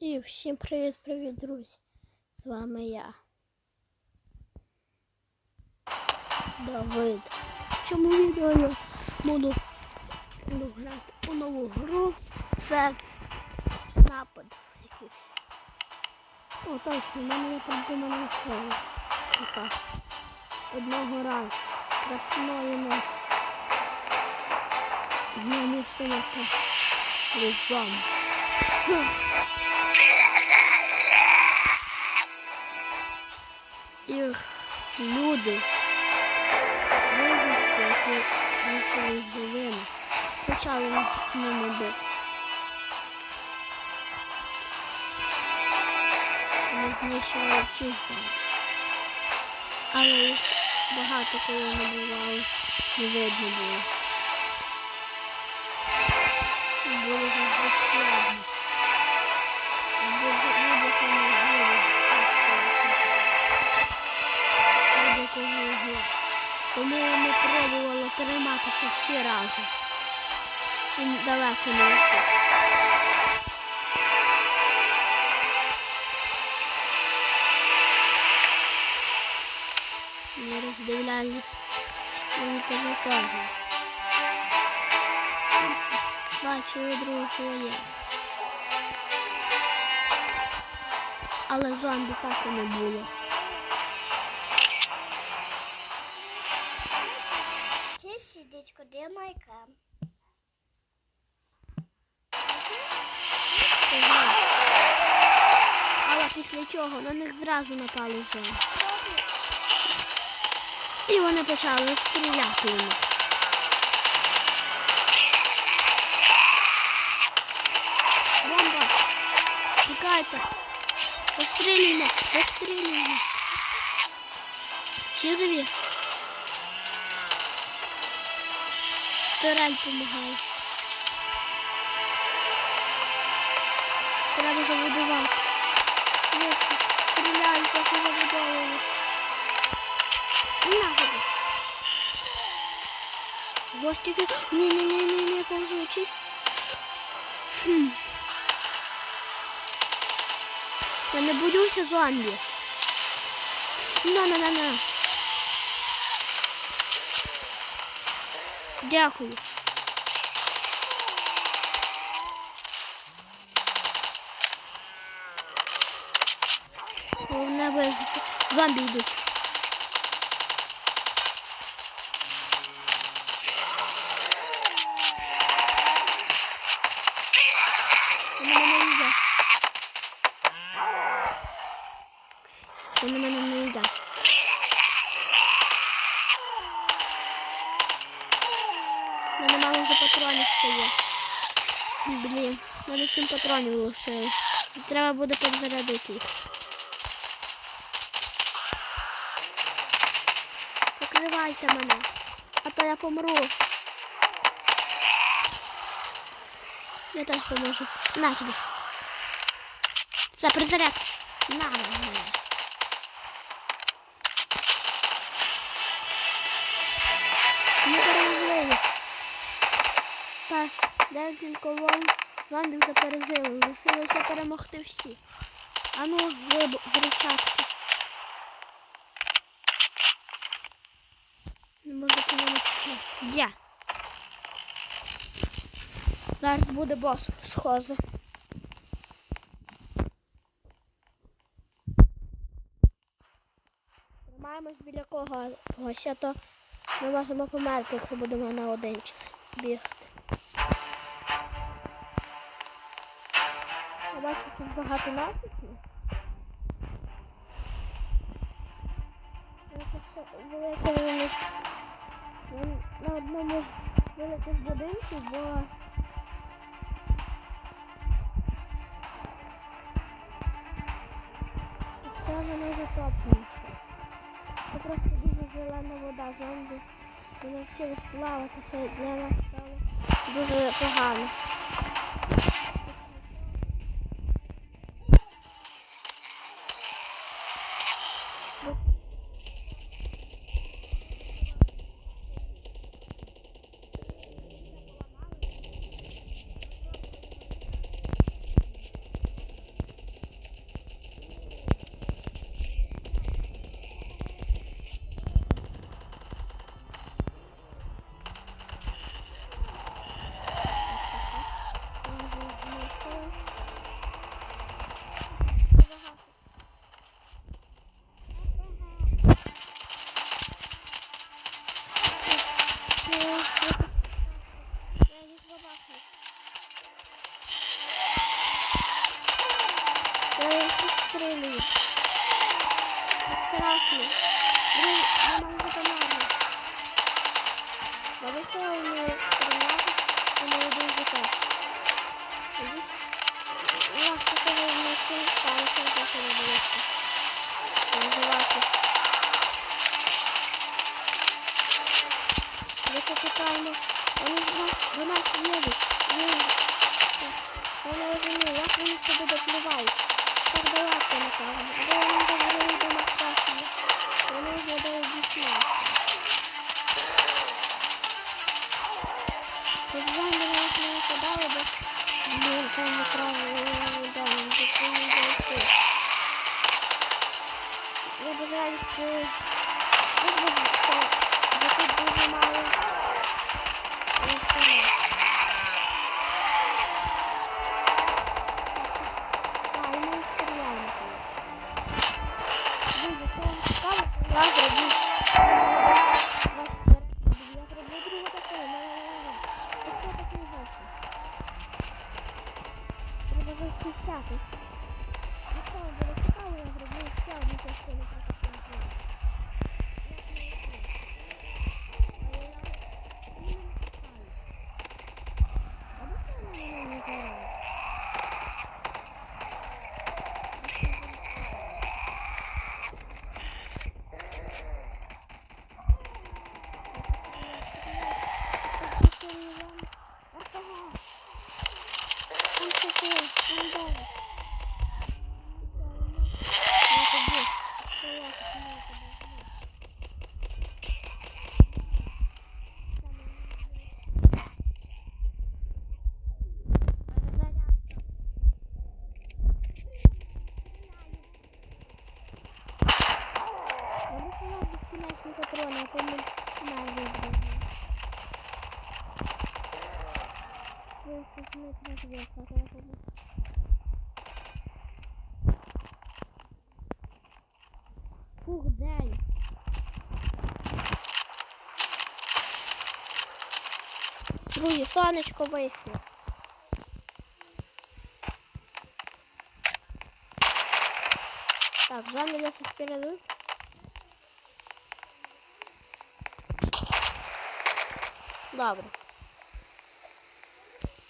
І всім привіт-привіт, друзі! З вами я. Давид. В цьому відео я буду, буду грати у нову гру. Це напад якийсь. О, точно, в мене є придумане слово. Така. Одного разу. Страшної ночі. Одне місце на те. І люди. Люди, які вийшли з долини. Почали ними бити. Вони знищували чисто. Але їх багато коли не бувало, не видно було. Було дуже складно. Тому ми пробували триматися всі разом. І далеко не йти. Ми роздивлялись на територію. Бачили других воєнних. Але зомбі так і не було. На них напали зомбі. І вони почали стріляти у них. Бомба! Тікайте! Пострілюймо! Пострілюймо! Всі живі? Турель помагає. Треба забудувати. Гостики. Ні-ні-ні-ні, повзучий. Хм. Я не боюся зомбі. На-на-на-на. Дякую. Головне. Зомбі йдуть. Вони мене не їдять. У мене мало вже патронів стає. Блін, в мене сім патронів лишилось. Треба буде підзарядити їх. Покривайте мене, а то я помру. Я теж поможу. На тобі. Це призаряд. На мене. Ми пережили. Декілька зомбів та. Лишилося перемогти всі. Ану, вибу, зрушатки. Не можу помогти. Я. Зараз буде бос схози. Тримаємось біля кого когось, а то ми можемо померти, якщо будемо на один час бігти. Я бачу, тут багато. Велике на одному з великих будинків, бо Це воно затоплюється. Це просто дуже зелена вода зомбі. Вони навчились плавати, це для нас стало дуже погано. Підстрілюють. Це страшно. Блін, я маю допомагати. Бо все вони стріляти, і Я Друзі, сонечко вийшло. Так, зомби нас впереди. Добре.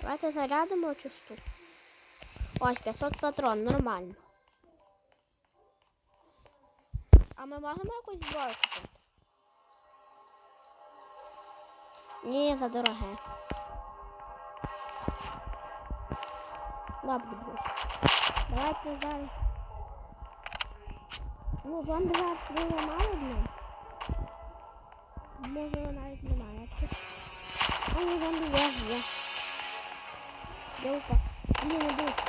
Давайте зарядимо чисту. Ось 500 патрон, нормально. А ми можемо якусь зброю Ні, за дороге. Добре, друзі. Давайте зараз. Ну, зомбі зараз дуже мало днів. Може навіть немає. А не зомбі є, є. Упа? Ні, не будь.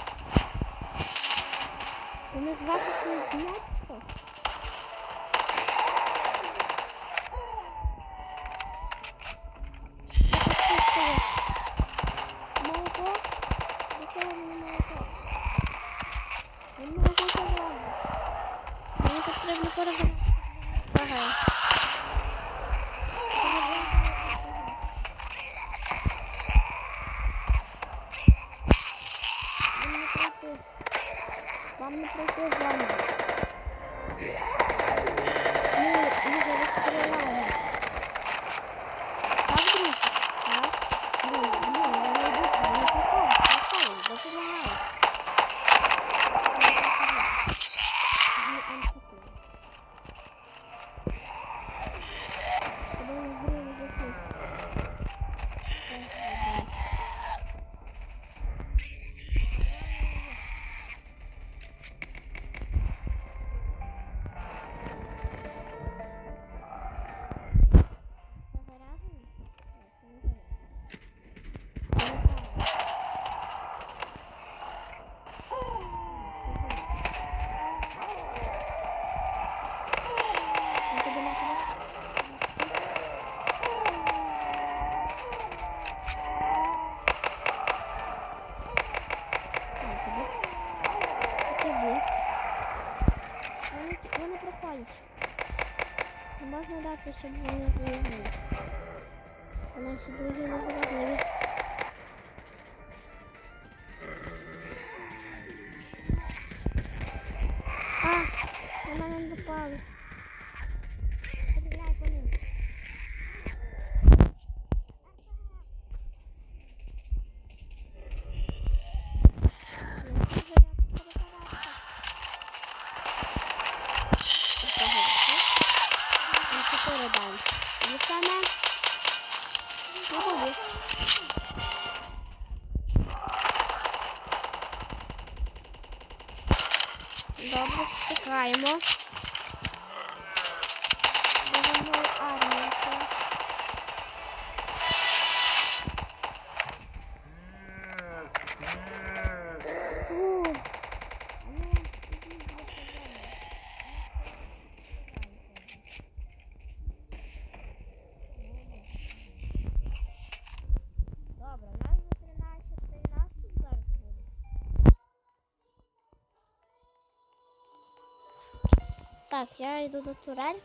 У них захист не зняться. Trefne para zaman. Вони проходять. Не можна дати, щоб вони виїхали. Наші друзі не зможливі. Даємо. І саме. Виходи. Добре, втікаємо. Так, я йду до турельки.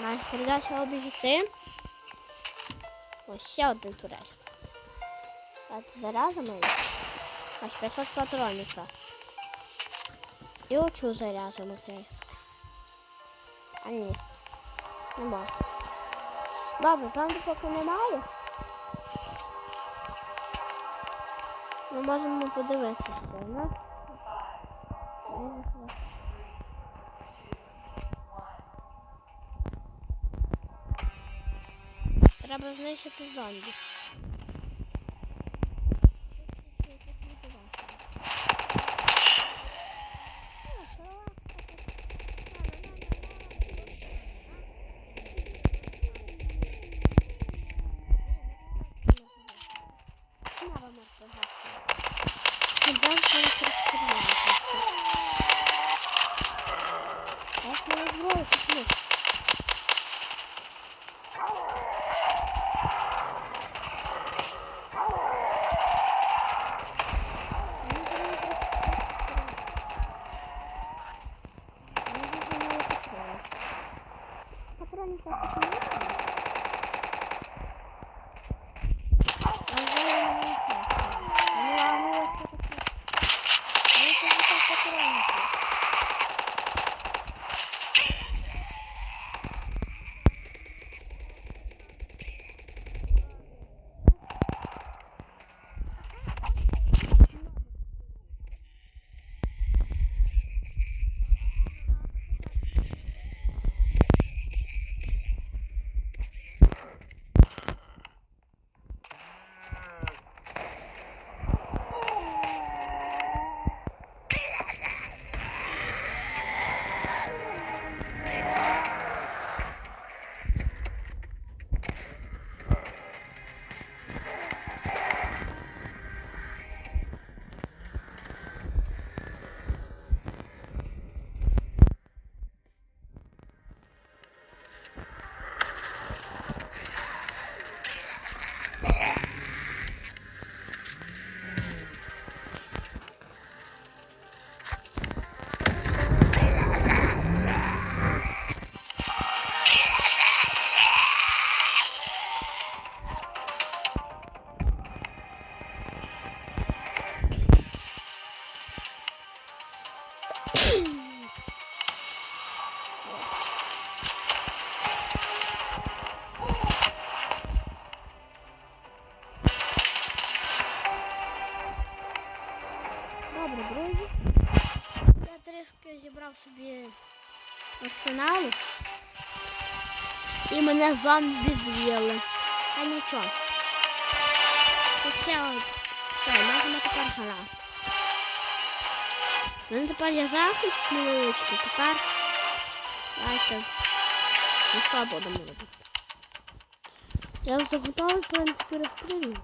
Найфердася обійти. Ось ще один турель. Давайте зарядимо її. Аж 500 патронів якраз. І оцю заряжемо 30. А ні. Не можна. Добре, зомбі поки немає. Ми можемо подивитися, що у нас. Треба знищити зомбі. Трішки зібрав собі арсеналу. І мене зомбі з'їли. А нічого. Од- все, можемо тепер грати. У мене тепер є захист невеличкий. Тепер давайте ми все будемо робити. Я вже в принципі, розстрілювати.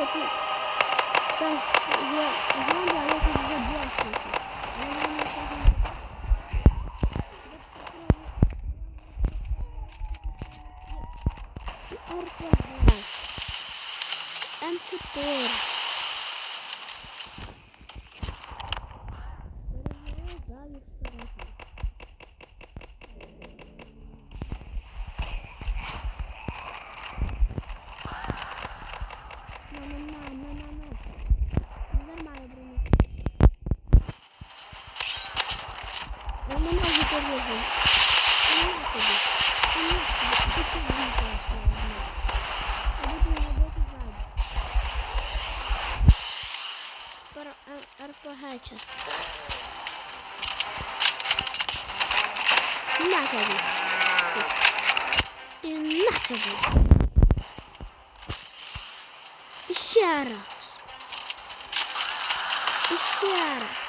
kötü. Ben ya zaman bir ayet bize bu aslında. Arkadaşlar. En çok doğru. На тобі. І на тобі. І ще раз. І ще раз.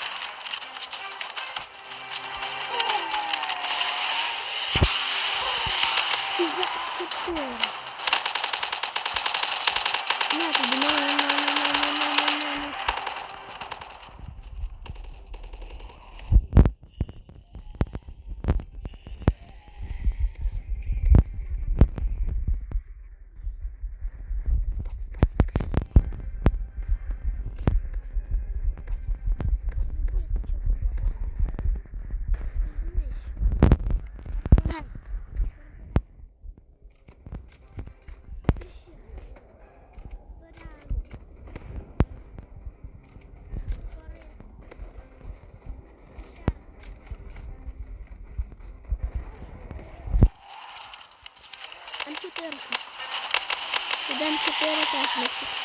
karşılaşmıştık. Neden köpeğe karşılaştık.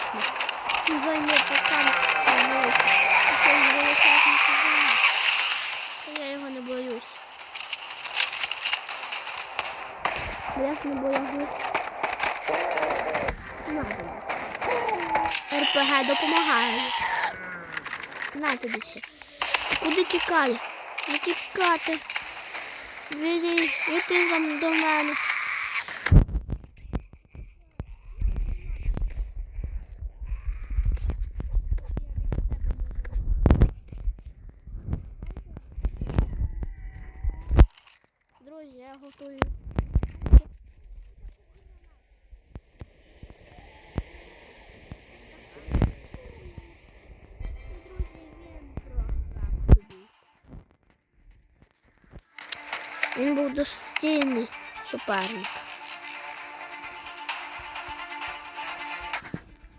точно. Два метра там. Я його не боюсь. Ясно було Надо. РПГ допомагає. На тобі ще. Куди тікай? Не тікати. Відійди, йти до мене. Я готую. Він був достійний суперник.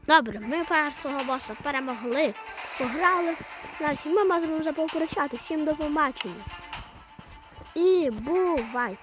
Добре, ми першого боса перемогли, пограли. Зараз ми можемо попрощати. Всім до побачення. e bu vai.